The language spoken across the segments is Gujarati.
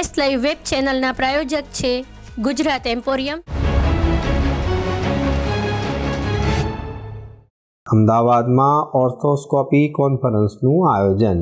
એસ લાઈવ વેબ ચેનલના પ્રાયોજક છે ગુજરાત એમ્પોરિયમ. અમદાવાદમાં ઓર્થોસ્કોપી કોન્ફરન્સનું આયોજન.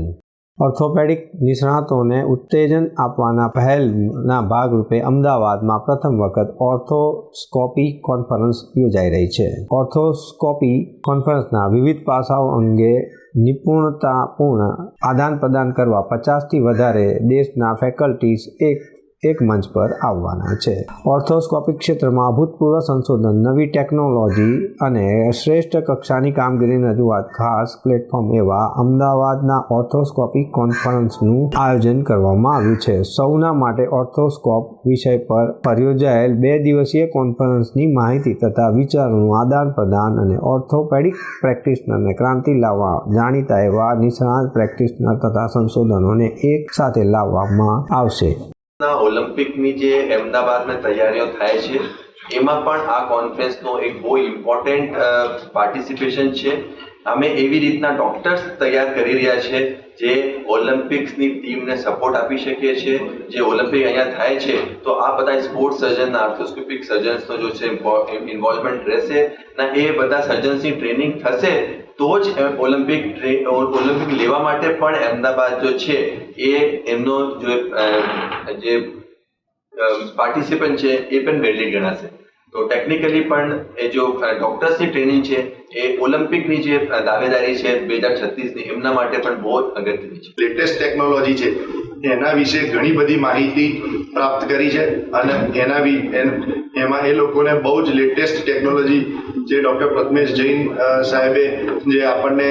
ઓર્થોપેડિક નિષ્ણાતોને ઉત્તેજન આપવાના પહેલના ભાગરૂપે અમદાવાદમાં પ્રથમ વખત ઓર્થોસ્કોપી કોન્ફરન્સ યોજાઈ રહી છે. ઓર્થોસ્કોપી કોન્ફરન્સના વિવિધ પાસાઓ અંગે નિપુણતાપૂર્ણ આદાન પ્રદાન કરવા પચાસથી વધારે દેશના ફેકલ્ટીઝ એક એક મંચ પર આવવાના છે. ઓર્થોસ્કોપિક ક્ષેત્રમાં અભૂતપૂર્વ સંશોધન, નવી ટેકનોલોજી અને શ્રેષ્ઠ કક્ષાની કામગીરીની રજૂઆત ખાસ પ્લેટફોર્મ એવા અમદાવાદના ઓર્થોસ્કોપિક કોન્ફરન્સનું આયોજન કરવામાં આવ્યું છે. સૌના માટે ઓર્થોસ્કોપ વિષય પર યોજાયેલ બે દિવસીય કોન્ફરન્સની માહિતી તથા વિચારોનું આદાન પ્રદાન અને ઓર્થોપેડિક પ્રેક્ટિશનરને ક્રાંતિ લાવવા જાણીતા એવા નિષ્ણાત પ્રેક્ટિશનર તથા સંશોધનોને એક સાથે લાવવામાં આવશે. ના ઓલિમ્પિકની જે અમદાવાદમાં તૈયારીઓ થાય છે, એમાં પણ આ કોન્ફરન્સનો એક બહુ ઇમ્પોર્ટન્ટ પાર્ટિસિપેશન છે. અમે એવી રીતના ડોક્ટર્સ તૈયાર કરી રહ્યા છે, જે ઓલિમ્પિક્સની ટીમને સપોર્ટ આપી શકીએ છે. જે ઓલિમ્પિક અહીંયા થાય છે, તો આ બધા સ્પોર્ટ્સ સર્જન આર્થોસ્કોપિક સર્જન્સનો જો છે ઇન્વોલ્વમેન્ટ રહેશે, ના, એ બધા સર્જન્સની ટ્રેનિંગ થશે, તો જ ઓલિમ્પિક ઓલિમ્પિક લેવા માટે પણ અમદાવાદ જો છે, એ એમનો જે પાર્ટિસિપન્ટ છે, એ પણ વેલિડ ગણાશે. તો ટેકનિકલી પણ એ જો ડોક્ટર્સની ટ્રેનિંગ છે, એ ઓલિમ્પિકની જે દાવેદારી છે બે હજાર છત્રીસની એમના માટે પણ બહુ જ અગત્યની છે. લેટેસ્ટ ટેકનોલોજી છે. એના વિશે ઘણી બધી માહિતી પ્રાપ્ત કરી છે અને એના વિ એમાં એ લોકોને બહુ જ લેટેસ્ટ ટેકનોલોજી જે ડૉક્ટર પ્રથમેશ જૈન સાહેબે જે આપણને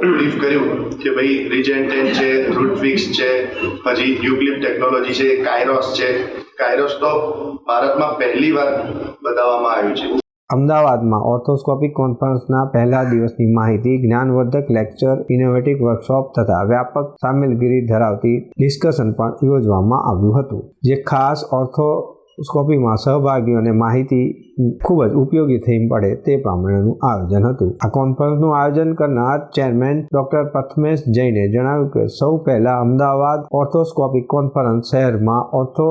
બ્રીફ કર્યું કે ભાઈ રિજેન્ટેન છે રૂટફિક્સ છે, પછી યુક્લિપ ટેકનોલોજી છે કાયરોસ છે. કાયરોસ તો ભારતમાં પહેલી વાર બતાવવામાં આવ્યું છે. અમદાવાદમાં ઓર્થોસ્કોપિક કોન્ફરન્સના પહેલા દિવસની માહિતી જ્ઞાનવર્ધક લેક્ચર ઇનોવેટિવ વર્કશોપ તથા વ્યાપક સામેલગીરી ધરાવતી ડિસ્કશન પણ યોજવામાં આવ્યું હતું. જે ખાસ ઓર્થોસ્કોપીમાં સહભાગીઓને માહિતી ખૂબ જ ઉપયોગી થઈ પડે તે પ્રમાણેનું આયોજન હતું. આ કોન્ફરન્સનું આયોજન કરનાર ચેરમેન ડોક્ટર પ્રથમેશ જૈને જણાવ્યું કે સૌ પહેલા અમદાવાદ ઓર્થોસ્કોપિક કોન્ફરન્સ શહેરમાં ઓર્થો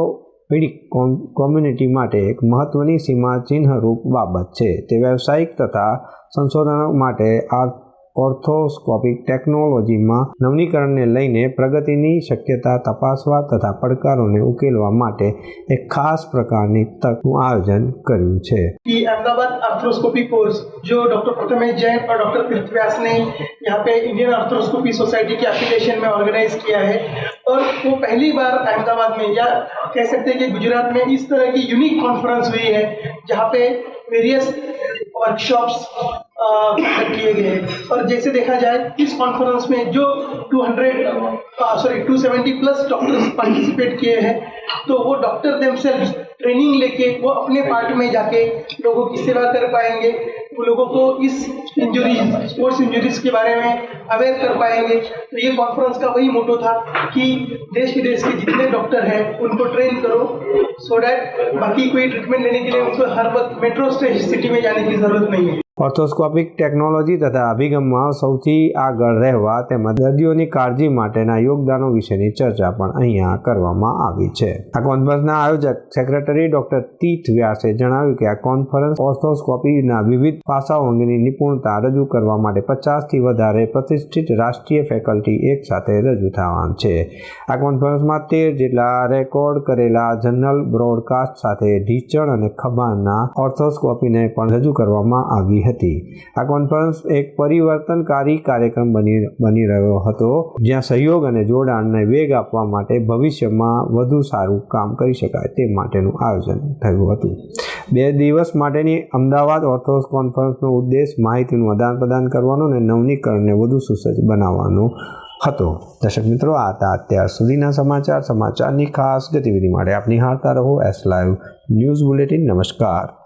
પીડિત કોમ્યુનિટી માટે એક મહત્વની સીમા ચિહ્નરૂપ બાબત છે. તે વ્યવસાયિક તથા સંશોધનો માટે આ ઓર્થોસ્કોપિક ટેકનોલોજીમાં નવીનીકરણને લઈને પ્રગતિની શક્યતા તપાસવા તથા પડકારોને ઉકેલવા માટે એક ખાસ પ્રકારની તકનું આયોજન કર્યું છે कि अहमदाबाद आर्थ्रोस्कोपी कोर्स जो डॉक्टर प्रथमेश जैन और डॉक्टर तीर्थ व्यास ने यहाँ पे इंडियन आर्थ्रोस्कोपी सोसाइटी के एफिलिएशन में ऑर्गेनाइज किया है और वो पहली बार अहमदाबाद में या कह सकते हैं कि गुजरात में इस तरह की यूनिक कॉन्फ्रेंस हुई है जहाँ पे वेरियस वर्कशॉप्स कंडक्ट किए गए हैं और जैसे देखा जाए इस कॉन्फ्रेंस में जो 200 सॉरी 270 प्लस डॉक्टर्स पार्टिसिपेट किए हैं तो वो डॉक्टर देमसेल्व्स ट्रेनिंग लेके वो अपने पार्ट में जाके लोगों की सेवा कर पाएंगे वो लोगों को इस इंजरीज स्पोर्ट्स इंजरीज के बारे में अवेयर कर पाएंगे तो ये कॉन्फ्रेंस का वही मोटो था कि देश विदेश के जितने डॉक्टर हैं उनको ट्रेन करो सो डैट बाकी कोई ट्रीटमेंट लेने के लिए उनको हर वक्त मेट्रो सिटी में जाने की जरूरत नहीं है ઓર્થોસ્કોપિક ટેકનોલોજી તથા અભિગમમાં સૌથી આગળ રહેવા તેમજ દર્દીઓની કાળજી માટેના યોગદાનો વિશેની ચર્ચા પણ અહીંયા કરવામાં આવી છે આ કોન્ફરન્સના આયોજક સેક્રેટરી ડોક્ટર તીર્થ વ્યાસે જણાવ્યું કે આ કોન્ફરન્સ ઓર્થોસ્કોપીના વિવિધ પાસાઓ અંગેની નિપુણતા રજૂ કરવા માટે પચાસથી વધારે પ્રતિષ્ઠિત રાષ્ટ્રીય ફેકલ્ટી એક સાથે રજૂ થવાનું છે. આ કોન્ફરન્સમાં તેર જેટલા રેકોર્ડ કરેલા જનરલ બ્રોડકાસ્ટ સાથે ઢીચણ અને ખભાના ઓર્થોસ્કોપીને પણ રજૂ કરવામાં આવી હતી. આ કોન્ફરન્સ એક પરિવર્તનકારી કાર્યક્રમ બની બની રહ્યો હતો, જ્યાં સહયોગ અને જોડાણને વેગ આપવા માટે ભવિષ્યમાં વધુ સારું કામ કરી શકાય તે માટેનું આયોજન થયું હતું. બે દિવસ માટેની અમદાવાદ ઓર્થોસ કોન્ફરન્સનો ઉદ્દેશ માહિતીનું આદાન પ્રદાન કરવાનો અને નવનીકરણને વધુ સુસજ્જ બનાવવાનો હતો. દર્શક મિત્રો, આ હતા અત્યાર સુધીના સમાચાર. સમાચારની ખાસ ગતિવિધિ માટે આપ નિહાળતા રહો. એસ લાઈવ ન્યૂઝ બુલેટિન નમસ્કાર.